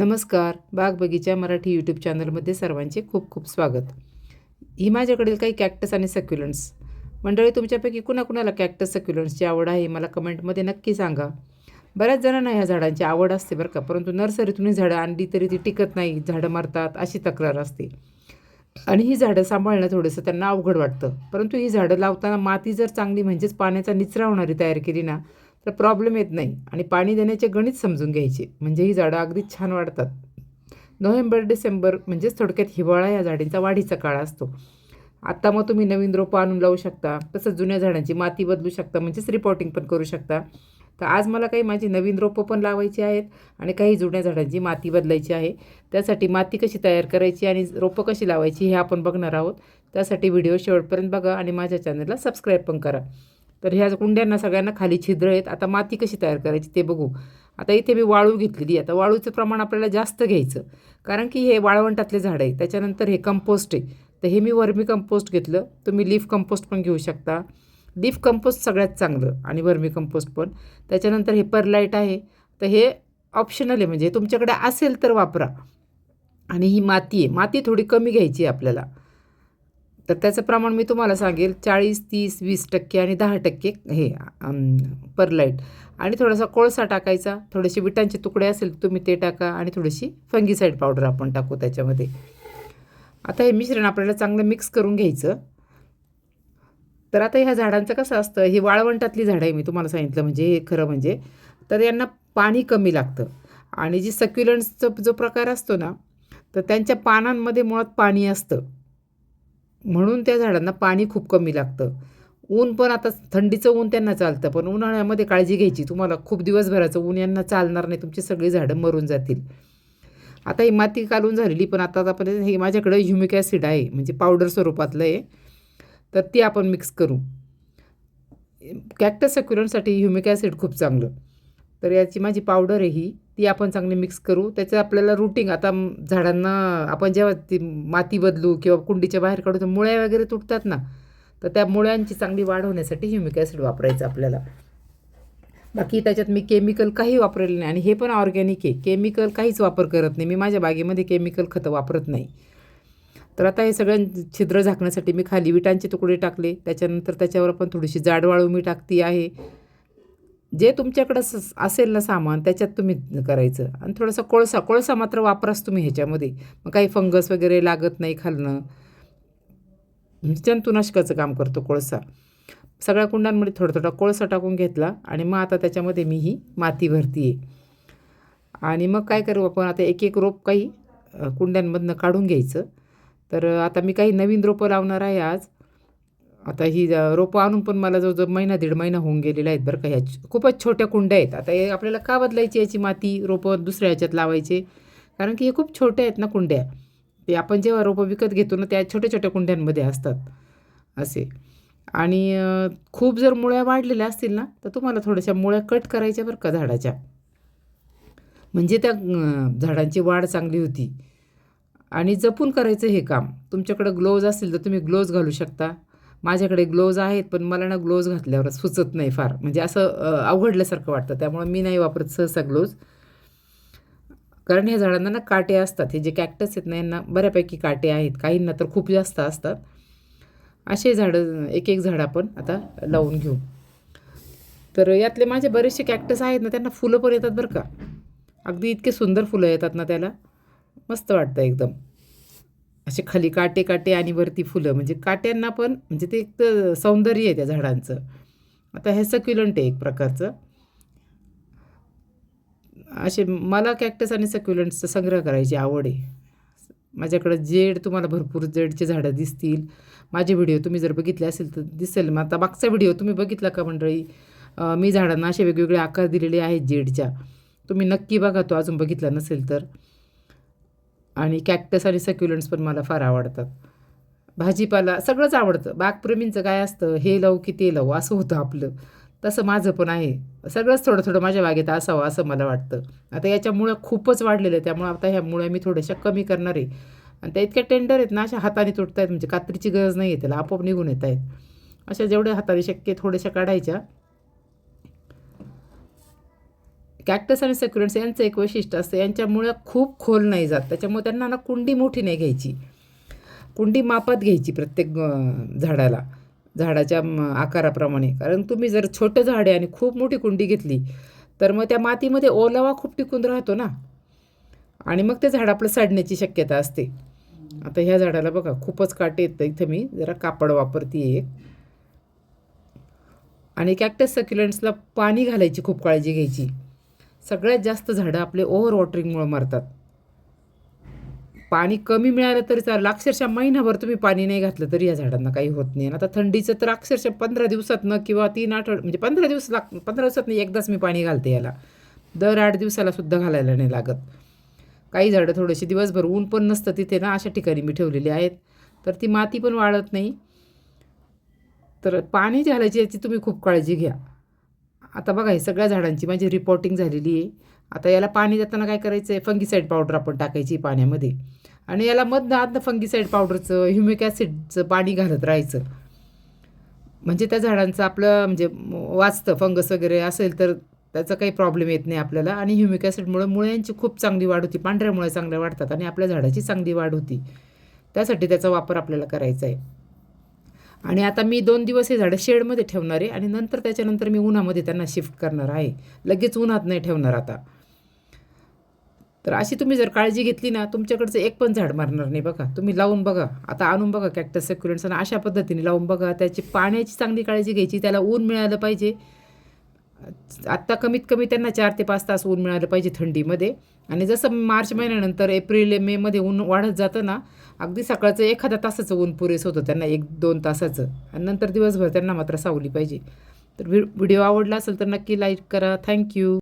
नमस्कार. बाग बगीचा मराठी यूट्यूब चॅनलमध्ये सर्वांचे खूप खूप स्वागत. ही माझ्याकडील काही कॅक्टस आणि सक्युलंट्स मंडळी तुमच्यापैकी कुणाकुणाला कॅक्टस सक्युलंट्सची आवड आहे मला कमेंटमध्ये नक्की सांगा. बऱ्याच जणांना ह्या झाडांची आवड असते बरं का परंतु नर्सरीतूनही झाडं आणली तरी ती टिकत नाही झाडं मरतात अशी तक्रार असते. आणि ही झाडं सांभाळणं थोडंसं त्यांना अवघड वाटतं. परंतु ही झाडं लावताना माती जर चांगली म्हणजेच पाण्याचा निचरा होणारी तयार केली ना तर प्रॉब्लेम येत नाही. आणि पाणी देण्याचे गणित समजून घ्यायचे. म्हणजे ही झाडं अगदी छान वाढतात. नोव्हेंबर डिसेंबर म्हणजेच थोडक्यात हिवाळा या झाडींचा वाढीचा काळ असतो. आत्ता मग तुम्ही नवीन रोपं आणून लावू शकता. तसंच जुन्या झाडांची माती बदलू शकता. म्हणजेच रिपोर्टिंग पण करू शकता. तर आज मला काही माझी नवीन रोपं पण लावायची आहेत आणि काही जुन्या झाडांची माती बदलायची आहे. त्यासाठी माती कशी तयार करायची आणि रोपं कशी लावायची हे आपण बघणार आहोत. त्यासाठी व्हिडिओ शेवटपर्यंत बघा आणि माझ्या चॅनलला सबस्क्राईब पण करा. तर ह्या कुंड्यांना सगळ्यांना खाली छिद्र आहेत. आता माती कशी तयार करायची ते बघू. आता इथे मी वाळू घेतलेली आता वाळूचं प्रमाण आपल्याला जास्त घ्यायचं. कारण की हे वाळवंटातले झाड आहे त्याच्यानंतर हे कंपोस्ट आहे. तर हे मी वर्मी कंपोस्ट घेतलं. तुम्ही लीफ कंपोस्ट पण घेऊ शकता. लीफ कंपोस्ट सगळ्यात चांगलं आणि वर्मी कंपोस्ट पण. त्याच्यानंतर हे परलाईट आहे. तर हे ऑप्शनल आहे. म्हणजे तुमच्याकडे असेल तर वापरा. आणि ही माती आहे. माती थोडी कमी घ्यायची आहे आपल्याला. तर त्याचं प्रमाण मी तुम्हाला सांगेल चाळीस तीस वीस टक्के आणि दहा टक्के हे परलाईट आणि थोडासा कोळसा टाकायचा थोडेसे विटांचे तुकडे असेल तर तुम्ही ते टाका आणि थोडीशी फंगीसाईड पावडर आपण टाकू त्याच्यामध्ये. आता हे मिश्रण आपल्याला चांगलं मिक्स करून घ्यायचं. तर आता ह्या झाडांचं कसं असतं ही वाळवंटातली झाडं आहे मी तुम्हाला सांगितलं म्हणजे हे खरं म्हणजे तर यांना पाणी कमी लागतं. आणि जी सक्युलंट्सचा जो प्रकार असतो ना तर त्यांच्या पानांमध्ये मुळात पाणी असतं. म्हणून त्या झाडांना पाणी खूप कमी लागतं. ऊन पण आता थंडीचं ऊन त्यांना चालतं पण उन्हाळ्यामध्ये काळजी घ्यायची. तुम्हाला खूप दिवसभराचं ऊन यांना चालणार नाही तुमची सगळी झाडं मरून जातील. आता ही माती काढून झालेली पण आता आपण हे माझ्याकडे ह्युमिक ॲसिड आहे म्हणजे पावडर स्वरूपातलं आहे. तर ती आपण मिक्स करू. कॅक्टस सक्युलंटसाठी ह्युमिक ॲसिड खूप चांगलं. तर याची माझी पावडर आहे ही. ती आपण चांगली मिक्स करू. त्याचं आपल्याला रुटिंग आता झाडांना आपण जेव्हा ती माती बदलू किंवा कुंडीच्या बाहेर काढू तर मुळ्या वगैरे तुटतात ना तर त्या मुळ्यांची चांगली वाढ होण्यासाठी ह्युमिक ॲसिड वापरायचं आपल्याला. बाकी त्याच्यात मी केमिकल काही वापरलेलं नाही आणि हे पण ऑर्गॅनिक आहे. केमिकल काहीच वापर करत नाही. मी माझ्या बागेमध्ये केमिकल खतं वापरत नाही. तर आता हे सगळ्यां छिद्र झाकण्यासाठी मी खाली विटांचे तुकडे टाकले. त्याच्यानंतर त्याच्यावर पण थोडीशी जाडवाळू मी टाकती आहे. जे तुमच्याकडं स असेल ना सामान त्याच्यात तुम्ही करायचं. आणि थोडासा कोळसा कोळसा मात्र वापराच तुम्ही ह्याच्यामध्ये. मग काही फंगस वगैरे लागत नाही खालणं जंतुनाशकाचं काम करतो कोळसा. सगळ्या कुंडांमध्ये थोडा थोडा कोळसा टाकून घेतला आणि मग आता त्याच्यामध्ये मी ही माती भरती आहे आणि मग काय करू आपण आता एक एक रोप काही कुंड्यांमधनं काढून घ्यायचं. तर आता मी काही नवीन रोपं लावणार आहे आज. आता ही रोपं आणून पण मला जवळजवळ महिना दीड महिना होऊन गेलेला आहेत बरं का. ह्या खूपच छोट्या कुंड्या आहेत. आता हे आपल्याला का बदलायची याची माती रोपं दुसऱ्या ह्याच्यात लावायचे? कारण की हे खूप छोट्या आहेत ना कुंड्या. ते आपण जेव्हा रोपं विकत घेतो ना त्या छोट्या छोट्या कुंड्यांमध्ये असतात. असे. आणि खूप जर मुळ्या वाढलेल्या असतील ना तर तुम्हाला थोड्याशा मुळ्या कट करायच्या बरं का झाडाच्या. म्हणजे त्या झाडांची वाढ चांगली होती. आणि जपून करायचं हे काम. तुमच्याकडं ग्लोव्ज असतील तर तुम्ही ग्लोव्ज घालू शकता. माझ्याकडे ग्लोव्ज आहेत पण मला ना ग्लोव्ज घातल्यावर सुचत नाही फार. म्हणजे असं अवघडल्यासारखं वाटतं. त्यामुळे मी नाही वापरत सहसा ग्लोव्ज कारण ह्या झाडांना ना काटे असतात. हे जे कॅक्टस आहेत ना यांना बऱ्यापैकी काटे आहेत. काहींना तर खूप जास्त असतात. असे झाडं एक एक झाड आपण आता लावून घेऊ. तर यातले माझे बरेचसे कॅक्टस आहेत ना त्यांना फुलं पण येतात बरं का. अगदी इतके सुंदर फुलं येतात ना त्याला. मस्त वाटतं एकदम. असे खाली काटे काटे आणि वरती फुलं. म्हणजे काट्यांना पण म्हणजे ते एक तर सौंदर्य आहे त्या झाडांचं. आता हे सक्युलंट आहे एक प्रकारचं. असे मला कॅक्टस आणि सक्युलंटचा संग्रह करायची आवड आहे. माझ्याकडं जेड तुम्हाला भरपूर जेडचे झाडं दिसतील. माझे व्हिडिओ तुम्ही जर बघितले असेल तर दिसेल. मग आता मागचा व्हिडिओ तुम्ही बघितला का मंडळी? मी झाडांना असे वेगवेगळे आकार दिलेले आहेत जेडच्या. तुम्ही नक्की बघा तो अजून बघितला नसेल तर. आणि कॅक्टस आणि सक्युलंट्स पण मला फार आवडतात. भाजीपाला सगळंच आवडतं. बागप्रेमींचं काय असतं हे लावू की ते लावू असं होतं आपलं. तसं माझं पण आहे. सगळंच थोडं थोडं माझ्या बागेत असावं असं मला वाटतं. आता याच्यामुळं खूपच वाढलेलं आहे. त्यामुळं आता ह्यामुळे मी थोड्याशा कमी करणार आहे. आणि त्या इतक्या टेंडर आहेत ना अशा हाताने तुटत आहेत म्हणजे कात्रीची गरज नाही आहे त्याला. आपोआप निघून येत आहेत अशा जेवढ्या हाताने शक्य थोड्याशा काढायच्या. कॅक्टस आणि सॅक्युलंट्स यांचं एक वैशिष्ट्य असतं यांच्यामुळं खूप खोल नाही जात. त्याच्यामुळे त्यांना ना कुंडी मोठी नाही घ्यायची. कुंडी मापात घ्यायची प्रत्येक झाडाला झाडाच्या आकाराप्रमाणे. कारण तुम्ही जर छोटं झाड आहे आणि खूप मोठी कुंडी घेतली तर मग त्या मातीमध्ये ओलावा खूप टिकून राहतो ना. आणि मग ते झाड आपलं सडण्याची शक्यता असते. आता ह्या झाडाला बघा खूपच काटे येतं इथं मी. जरा कापड वापरते एक. आणि कॅक्टस सक्युलंट्सला पाणी घालायची खूप काळजी घ्यायची. सगळ्यात जास्त झाडं आपले ओव्हर वॉटरिंगमुळे मरतात. पाणी कमी मिळालं तरी चालेल. अक्षरशः महिनाभर तुम्ही पाणी नाही घातलं तरी या झाडांना काही होत नाही. आता थंडीचं तर अक्षरशः पंधरा दिवसातनं किंवा तीन आठवड म्हणजे पंधरा दिवस लाग पंधरा दिवसातनं एकदाच मी पाणी घालते याला. दर आठ दिवसाला सुद्धा घालायला नाही लागत. काही झाडं थोडेसे दिवसभर ऊन पण नसतं तिथे ना अशा ठिकाणी मी ठेवलेली आहेत. तर ती माती पण वाळत नाही. तर पाणी घालायची याची तुम्ही खूप काळजी घ्या. आता बघा हे सगळ्या झाडांची माझी रिपोर्टिंग झालेली आहे. आता याला पाणी देताना काय करायचं आहे फंगीसाईड पावडर आपण टाकायची पाण्यामध्ये. आणि याला मधनं आतनं फंगीसाईड पावडरचं ह्युमिक ॲसिडचं पाणी घालत राहायचं. म्हणजे त्या झाडांचं आपलं म्हणजे वाचतं फंगस वगैरे असेल तर त्याचा काही प्रॉब्लेम येत नाही आपल्याला. आणि ह्युमिक ॲसिडमुळं मुळ्यांची खूप चांगली वाढ होती. पांढऱ्या मुळे चांगल्या वाढतात आणि आपल्या झाडाची चांगली वाढ होती. त्यासाठी त्याचा वापर आपल्याला करायचा आहे. आणि आता मी दोन दिवस हे झाडं शेडमध्ये ठेवणार आहे आणि नंतर त्याच्यानंतर मी उन्हामध्ये त्यांना शिफ्ट करणार आहे. लगेच उन्हात नाही ठेवणार आता. तर अशी तुम्ही जर काळजी घेतली ना तुमच्याकडचं एक पण झाड मारणार नाही बघा. तुम्ही लावून बघा. आता आणून बघा कॅक्टस सेक्युलंट्स आणि अशा पद्धतीने लावून बघा. त्याची पाण्याची चांगली काळजी घ्यायची त्याला ऊन मिळालं पाहिजे. आत्ता कमीत कमी त्यांना चार ते पाच तास ऊन मिळालं पाहिजे थंडीमध्ये. आणि जसं मार्च महिन्यानंतर एप्रिल मेमध्ये ऊन वाढत जातं ना अगदी सकाळचं एखाद्या तासाचं ऊन पुरेसं होतं त्यांना एक दोन तासाचं. आणि नंतर दिवसभर त्यांना मात्र सावली पाहिजे. तर व्हिडिओ आवडला असेल तर नक्की लाईक करा. थँक्यू.